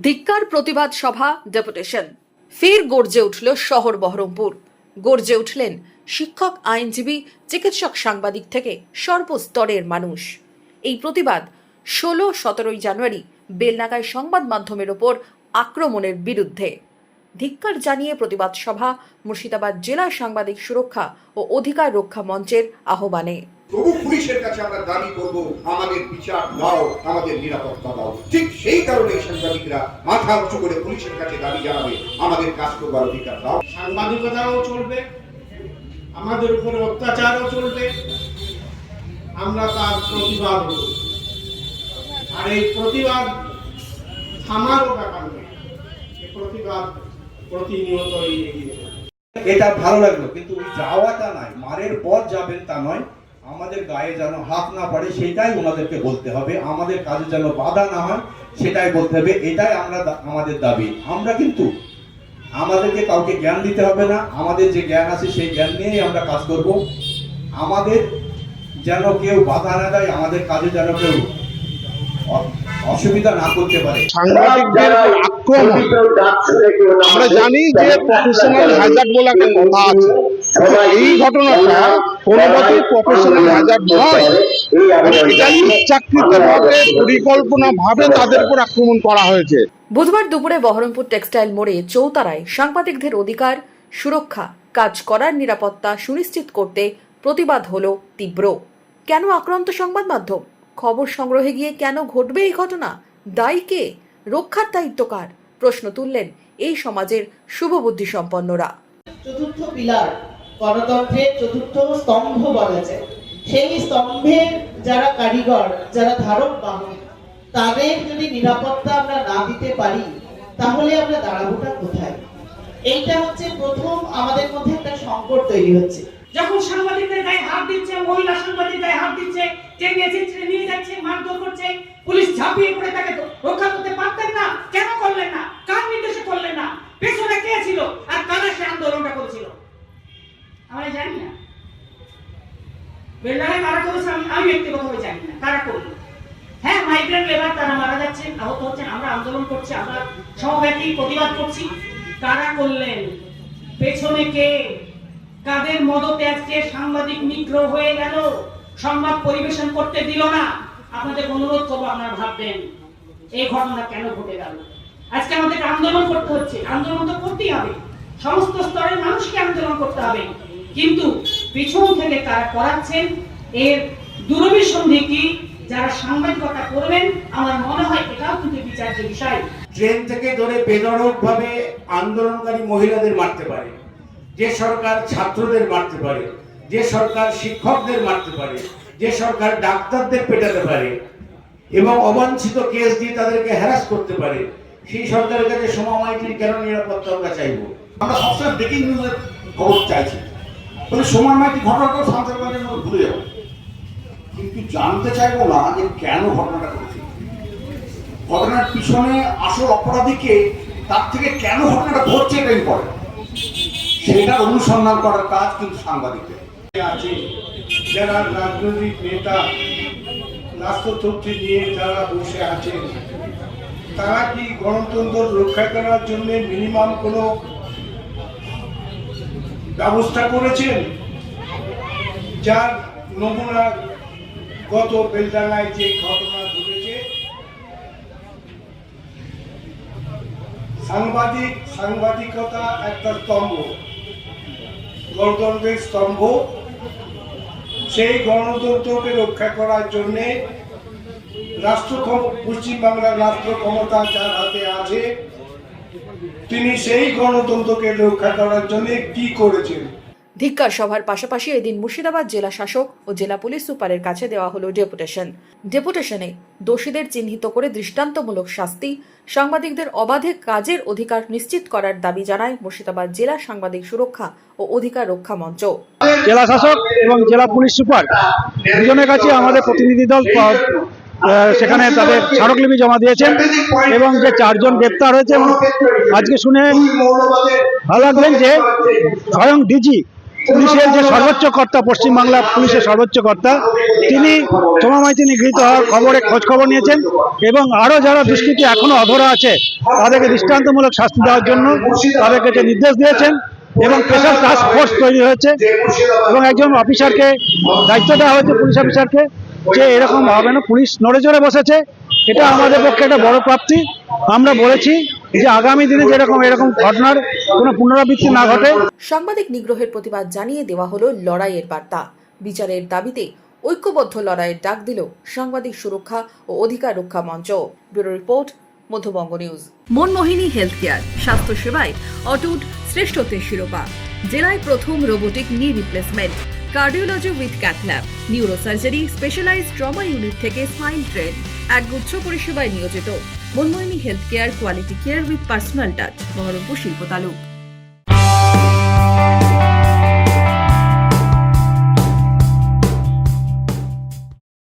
ধিক্কার প্রতিবাদ সভা, ডেপুটেশন। ফের গর্জে উঠল শহর বহরমপুর। গর্জে উঠলেন শিক্ষক, আইনজীবী, চিকিৎসক, সাংবাদিক থেকে সর্বস্তরের মানুষ। এই প্রতিবাদ ষোলো, সতেরোই জানুয়ারি বেলনাগায় সংবাদ মাধ্যমের ওপর আক্রমণের বিরুদ্ধে। ধিক্কার জানিয়ে প্রতিবাদ সভা, মুর্শিদাবাদ জেলা সাংবাদিক সুরক্ষা ও অধিকার রক্ষা মঞ্চের আহ্বানে। তবু পুলিশের কাছে আমরা দাবি করব আমাদের বিচার দাও আমাদের নিরাপত্তা দাও। ঠিক সেই কারণে সাংবাদিকরা মাথা উঁচু করে পুলিশের কাছে দাবি জানাবে আমাদের কাজ করবার অধিকার দাও। সাংবাদিকতাও চলবে আমাদের উপরে অত্যাচারও চলবে আমরা তার প্রতিবাদ করব। আর এই প্রতিবাদ থামারও ব্যাপার নেই প্রতিবাদ প্রতিনিয়তই এগিয়ে এটা ভালো লাগল কিন্তু ওই যাওয়াটা নাই মারের পর যাবেন তা নয় আমাদের গায়ে যেন হাত না পড়ে সেটাই ওনাদেরকে বলতে হবে। আমাদের কাজে যেন বাধা না হয় সেটাই বলতে হবে। এটাই আমরা আমাদের দাবি। আমরা কিন্তু আমাদেরকে কাউকে জ্ঞান দিতে হবে না। আমাদের যে জ্ঞান আছে সেই জ্ঞান নিয়েই আমরা কাজ করব। আমাদের যেন কেউ বাধা না দেয় আমাদের কাজে যেন কেউ অসুবিধা না করতে পারে। সাংবাদিকদের আক্রমণ আমরা জানি যে প্রফেশনাল হ্যাজার্ড বলে একটা কথা আছে। তো এই ঘটনাটা কোনোভাবেই প্রফেশনাল হ্যাজার্ড নয় এটা ভাবে তাদের উপর আক্রমণ করা হয়েছে। বুধবার দুপুরে বহরমপুর টেক্সটাইল মোড়ে চৌতারায় সাংবাদিকদের অধিকার সুরক্ষা কাজ করার নিরাপত্তা সুনিশ্চিত করতে প্রতিবাদ হলো তীব্র। কেন আক্রান্ত সংবাদ মাধ্যম? খবর সংগ্রহে গিয়ে কেন ঘটবে এই ঘটনা? দায়ী কে? রক্ষার দায়িত্ব কার? প্রশ্ন তুললেন এই সমাজের শুভবুদ্ধি সম্পন্নরা চতুর্থ পিলার গণতন্ত্রের চতুর্থ স্তম্ভ বলা যায় সেই স্তম্ভের যারা কারিগর, যারা ধারক বাহক তাদের যদি নিরাপত্তা আমরা না দিতে পারি, তাহলে আমরা দাঁড়াবোটা কোথায়? এইটা হচ্ছে প্রথম আমাদের মধ্যে একটা সংকট তৈরি হচ্ছে। যখন সাংবাদিকদের গায়ে হাত দিচ্ছে, মহিলা সাংবাদিক গায়ে হাত দিচ্ছে, টেনে চিত্রে নিয়ে যাচ্ছে, মারধর করছে, পুলিশ ঝাঁপিয়ে পড়ে তাকে রক্ষা করতে পারতেন না। কেন করলেন না কার নির্দেশে করলেন না পেছনে কে ছিল আর কারা সে আন্দোলনটা করেছিল আমরা জানি না বেলডাঙায় কারা করেছে আমি আমি ব্যক্তিগতভাবে জানি না। কারা করল? হ্যাঁ মাইগ্রেন্ট লেবার তারা মারা যাচ্ছেন আহত হচ্ছেন, আমরা আন্দোলন করছি, আমরা সহব্যাপী প্রতিবাদ করছি। কারা করলেন? পেছনে কে? কাদের মদতে আজকে সাংবাদিক নিগ্রহ হয়ে গেল? সংবাদ পরিবেশন করতে দিল না। আপনাদের অনুরোধ করব আপনারা ভাববেন, এই ঘটনা কেন ঘটে গেল? আজকে আমাদের আন্দোলন করতে হচ্ছে। আন্দোলন তো করতেই হবে। সমস্ত স্তরের মানুষকে আন্দোলন করতে হবে। কিন্তু পিছন থেকে কারা করাচ্ছেন। এর দূরভিসন্ধি কি? যারা সাংবাদিকতা করবেন, আমার মনে হয় এটাও কিন্তু বিচার্য বিষয়। ট্রেন থেকে ধরে বেদরক ভাবে আন্দোলনকারী মহিলাদের মারতে পারে, যে সরকার ছাত্রদের মারতে পারে, যে সরকার শিক্ষকদের মারতে পারে, যে সরকার ডাক্তারদের পেটাতে পারে এবং অবাঞ্ছিত কেস দিয়ে তাদেরকে হ্যারাস করতে পারে, সেই সরকারের কাছে সমামাইটির কেন নিরাপত্তা আমরা চাইব? আমরা সবসময় ব্রেকিং নিউজের খবর চাইছি। তবে সময় মাইটি ঘটনাটাও শান্তিবাদের মধ্যে ভুলে যাব কিন্তু জানতে চাইব না যে কেন ঘটনাটা ঘটেছে। ঘটনার পিছনে আসল অপরাধীকে তার থেকে কেন ঘটনাটা ঘটছে এটা ইম্পর্টেন্ট সেটার অনুসন্ধান করার কাজ কিন্তু সাংবাদিকদের। আছে যারা রাজনৈতিক নেতা, রাষ্ট্রতন্ত্রী নিয়ে যারা বসে আছেন, তারা কি গণতন্ত্র রক্ষা করার জন্য মিনিমাম কোনো ব্যবস্থা করেছেন, যার নমুনা গত বেলডাঙ্গায় যে ঘটনা ঘটেছে, সাংবাদিক, সাংবাদিকতা একটা স্তম্ভ, গণতন্ত্রের স্তম্ভ। সেই গণতন্ত্রকে রক্ষা করার জন্যে রাষ্ট্র পশ্চিমবাংলার রাষ্ট্র ক্ষমতা যার হাতে আছে তিনি সেই গণতন্ত্রকে রক্ষা করার জন্য কি করেছেন? ধিক্কার সভার পাশাপাশি এদিন মুর্শিদাবাদ জেলা শাসক ও জেলা পুলিশ সুপারের কাছে দেওয়া হলো ডেপুটেশন। ডেপুটেশনে দোষীদের চিহ্নিত করে দৃষ্টান্তমূলক শাস্তি সাংবাদিকদের অবাধে কাজের অধিকার নিশ্চিত করার দাবি জানায় মুর্শিদাবাদ জেলা সাংবাদিক সুরক্ষা ও অধিকার রক্ষা মঞ্চ। জেলা শাসক এবং জেলা পুলিশ সুপার দুজনের কাছে আমাদের প্রতিনিধি দল সেখানে তাদের স্মারকলিপি জমা দিয়েছেন এবং যে চারজন গ্রেপ্তার হয়েছে, আজকে শুনে ভালো লাগলেন যে স্বয়ং ডিজি পুলিশের যে সর্বোচ্চ কর্তা, পশ্চিমবাংলা পুলিশের সর্বোচ্চ কর্তা, তিনি সোমা মাইতি নিগৃহীত হওয়ার খবরে খোঁজ খবর নিয়েছেন এবং আরও যারা দুষ্কৃতী এখনও অধরা আছে, তাদেরকে দৃষ্টান্তমূলক শাস্তি দেওয়ার জন্য তাদেরকে যে নির্দেশ দিয়েছেন এবং স্পেশাল টাস্ক ফোর্স তৈরি হয়েছে এবং একজন অফিসারকে দায়িত্ব দেওয়া হয়েছে, পুলিশ অফিসারকে যে এরকম হবে না পুলিশ নড়ে চড়ে বসেছে এটা আমাদের পক্ষে একটা বড় প্রাপ্তি। আমরা বলেছি যে আগামী দিনে যেরকম এরকম ঘটনার কোনো পুনরাবৃত্তি না ঘটে। সাংবাদিক নিগ্রহের প্রতিবাদ জানিয়ে দেওয়া হলো লড়াইয়ের বার্তা। বিচারের দাবিতে ঐক্যবদ্ধ লড়াইয়ের ডাক দিল সাংবাদিক সুরক্ষা ও অধিকার রক্ষা মঞ্চ। Bureau report Madhyabanga news. Manmohini health care স্বাস্থ্য সেবায় অটুট শ্রেষ্ঠত্বের শিরোপা। জেলায় প্রথম robotic knee replacement cardiology with cath lab neurosurgery specialised trauma unit থেকে স্মাইল ট্রেন একগুচ্ছ পরিষেবায় নিয়োজিত। Manmohini health care quality care with personal touch Baharampur শিল্প তালুক।